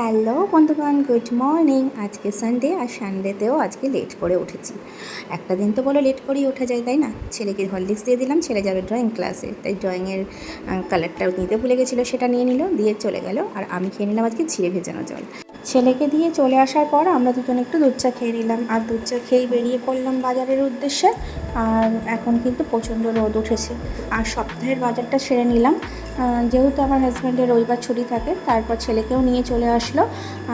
Hello বন্ধুগণ, good morning. আজকে Sunday আর সানডেতেও আজকে লেট করে উঠেছি। একটা দিন তো বলো লেট করেই ওঠা যায়, তাই না? ছেলেকে হরলিক্স দিয়ে দিলাম, ছেলে যাবে ড্রয়িং ক্লাসে তাই ড্রয়িংয়ের কালারটা নিতে ভুলে গেছিল, সেটা নিয়ে নিল, দিয়ে চলে গেল। আর আমি খেয়ে নিলাম আজকে ছিঁড়ে ভেজানো জল। ছেলেকে দিয়ে চলে আসার পর আমরা দুজন একটু দুধ চা খেয়ে নিলাম। আর দুধ চা খেয়েই বেরিয়ে পড়লাম বাজারের উদ্দেশ্যে। আর এখন কিন্তু প্রচণ্ড রোদ উঠেছে। আর সপ্তাহের বাজারটা সেরে নিলাম। যেহেতু আমার হাজব্যান্ডের রবিবার ছুটি থাকে, তারপর ছেলেকেও নিয়ে চলে আসলো।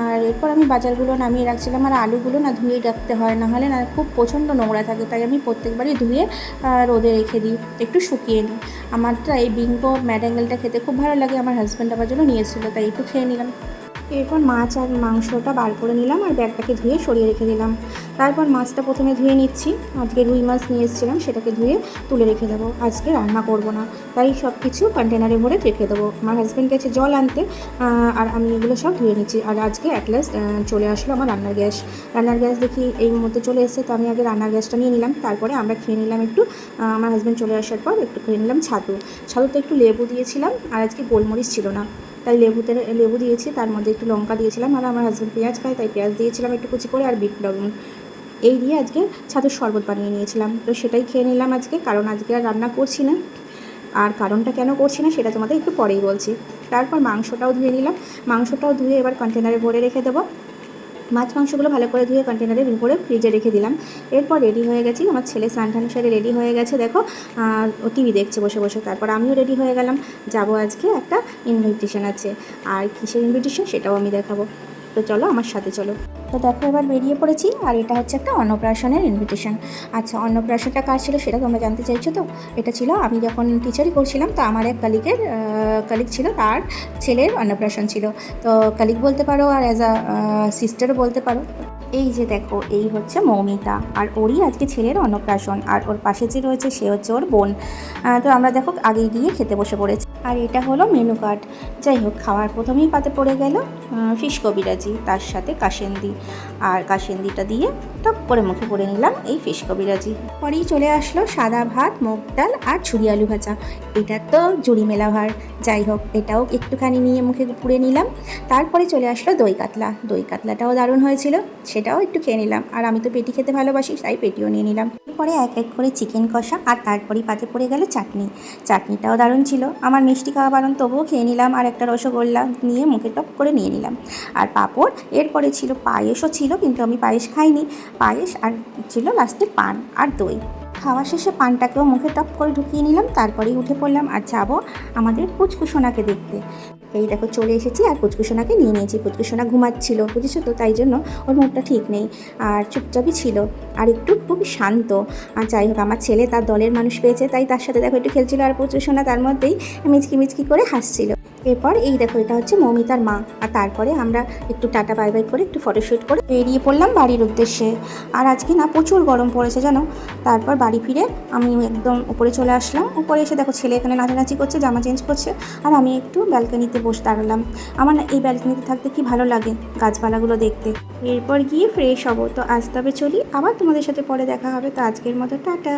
আর এরপর আমি বাজারগুলো নামিয়ে রাখছিলাম। আর আলুগুলো না ধুয়ে রাখতে হয় না হলে না খুব প্রচণ্ড নোংরা থাকে। তাই আমি প্রত্যেকবারই ধুয়ে রোদে রেখে দিই, একটু শুকিয়ে নিই। আমারটা এই বিঙ্গো ম্যাডাঙ্গেলটা খেতে খুব ভালো লাগে। আমার হাজব্যান্ড আমার জন্য নিয়েছিল, তাই একটু খেয়ে নিলাম। এরপর মাছ আর মাংসটা বার করে নিলাম আর ব্যাগটাকে ধুয়ে সরিয়ে রেখে দিলাম। তারপর মাছটা প্রথমে ধুয়ে নিচ্ছি। আজকে রুই মাছ নিয়ে এসেছিলাম, সেটাকে ধুয়ে তুলে রেখে দেবো। আজকে রান্না করব না। তাই সব কিছু কন্টেনারে ভরে রেখে দেবো। আমার হাজব্যান্ড গেছে জল আনতে আর আমি এগুলো সব ধুয়ে নিচ্ছি। আর আজকে অ্যাট চলে আসলো আমার রান্নার গ্যাস। রান্নার গ্যাস দেখি এই মুহূর্তে চলে এসেছে, তো আমি আগে রান্নার গ্যাসটা নিয়ে নিলাম। তারপরে আমরা খেয়ে নিলাম একটু আমার হাজব্যান্ড চলে আসার পর একটু খেয়ে নিলাম ছাতু। ছাতুতে একটু লেবু দিয়েছিলাম, আর আজকে গোলমরিচ ছিল না। তাই লেবুতে, লেবু দিয়েছি, তার মধ্যে একটু লঙ্কা দিয়েছিলাম, আর আমার হাজব্যান্ড পেঁয়াজ খায়, তাই পেঁয়াজ দিয়েছিলাম একটু কুচি করে আর বিট লবণ। এই দিয়ে আজকে ছাদের শরবত বানিয়ে নিয়েছিলাম। তো সেটাই খেয়ে নিলাম আজকে, কারণ আজকে আর রান্না করছি না। আর কারণটা কেন করছি না, সেটা তোমাদের একটু পরেই বলছি। তারপর মাংসটাও ধুয়ে নিলাম। মাংসটাও ধুয়ে এবার কন্টেনারে ভরে রেখে দেবো। মাছ মাংসগুলো ভালো করে ধুয়ে কন্টেনারে করে ফ্রিজে রেখে দিলাম। এরপর রেডি হয়ে গেছি আমার ছেলে স্নান সারে রেডি হয়ে গেছে, দেখো। ও টিভি দেখছে বসে বসে, তারপর আমিও রেডি হয়ে গেলাম। যাব আজকে একটা ইনভিটেশন আছে। আর কিসের ইনভিটেশন সেটাও আমি দেখাবো। তো চলো আমার সাথে চলো। তো দেখো এবার বেরিয়ে পড়েছি আর এটা হচ্ছে একটা অন্নপ্রাশনের ইনভিটেশন আচ্ছা অন্নপ্রাশনটা কার ছিল সেটা তোমরা জানতে চাইছো তো? এটা ছিল আমি যখন টিচারই করছিলাম তো আমার এক কালিকের কালিক ছিল, তার ছেলের অন্নপ্রাশন ছিল। তো কালিক বলতে পারো আর অ্যাজ আ সিস্টারও বলতে পারো। এই যে দেখো, এই হচ্ছে মৌমিতা। আর ওরই আজকে ছেলের অন্নপ্রাশন। আর ওর পাশে যে রয়েছে, সে হচ্ছে ওর বোন। তো আমরা দেখো আগে গিয়ে খেতে বসে পড়েছি। আর এটা হলো মেনু কার্ড। যাই হোক, খাওয়ার প্রথমেই পাতে পড়ে গেল ফিশ কবিরাজি, তার সাথে কাশেন্দি আর কাশেন্দিটা দিয়ে টপ করে মুখে করে নিলাম এই ফিশ কবিরাজি পরেই চলে আসলো সাদা ভাত, মুগ ডাল আর ছুরি আলু ভাজা। এটা তো জুড়ি মেলা ভার যাই হোক, এটাও একটুখানি নিয়ে মুখে পুড়ে নিলাম। তারপরে চলে আসলো দই কাতলা। দই কাতলাটাও দারুণ হয়েছিল, সেটাও একটু খেয়ে নিলাম। আর আমি তো পেটি খেতে ভালোবাসি, তাই পেটিও নিয়ে নিলাম। এরপরে এক এক করে চিকেন কষা আর তারপরেই পাতে পড়ে গেল চাটনি। চাটনিটাও দারুণ ছিল। আমার মিষ্টি খাওয়া বারণ তবুও খেয়ে নিলাম আর একটা রসগোল্লা নিয়ে মুখে টপ করে নিয়ে নিলাম। আর পাঁপড়, এরপরে ছিল পায়েসও ছিল, কিন্তু আমি পায়েস খাইনি। পায়েস আর ছিল লাস্টে পান আর দই। খাওয়া শেষে পানটাকেও মুখে টপ করে ঢুকিয়ে নিলাম, তারপরেই উঠে পড়লাম আর যাব আমাদের পুচকুসোনাকে দেখতে। এই দেখো চলে এসেছি আর কুচকুসোনাকে নিয়ে নিয়েছি কুচকুসোনা ঘুমাচ্ছিল, বুঝেছ তো? তাই জন্য ওর মুখটা ঠিক নেই আর চুপচাপই ছিল। আর একটু খুব শান্ত। আর যাই হোক, আমার ছেলে তার দলের মানুষ পেয়েছে, তাই তার সাথে দেখো একটু খেলছিল আর পুচকুসোনা তার মধ্যেই মিচকি মিচকি করে হাসছিল। এরপর এই দেখো, এটা হচ্ছে মৌমিতার মা। আর তারপরে আমরা একটু টাটা, বাই বাই করে একটু ফটোশ্যুট করে বেরিয়ে পড়লাম বাড়ির উদ্দেশ্যে। আর আজকে না প্রচুর গরম পড়েছে, জানো? তারপর বাড়ি ফিরে আমি একদম উপরে চলে আসলাম। উপরে এসে দেখো ছেলে এখানে নাচানাচি করছে, জামা চেঞ্জ করছে। আর আমি একটু ব্যালকনিতে বসে দাঁড়ালাম। আমার না এই ব্যালকনিতে থাকতে কি ভালো লাগে গাছপালাগুলো দেখতে। এরপর গিয়ে ফ্রেশ হব। তো আজ তবে চলি, আবার তোমাদের সাথে পরে দেখা হবে। তো আজকের মতো টাটা।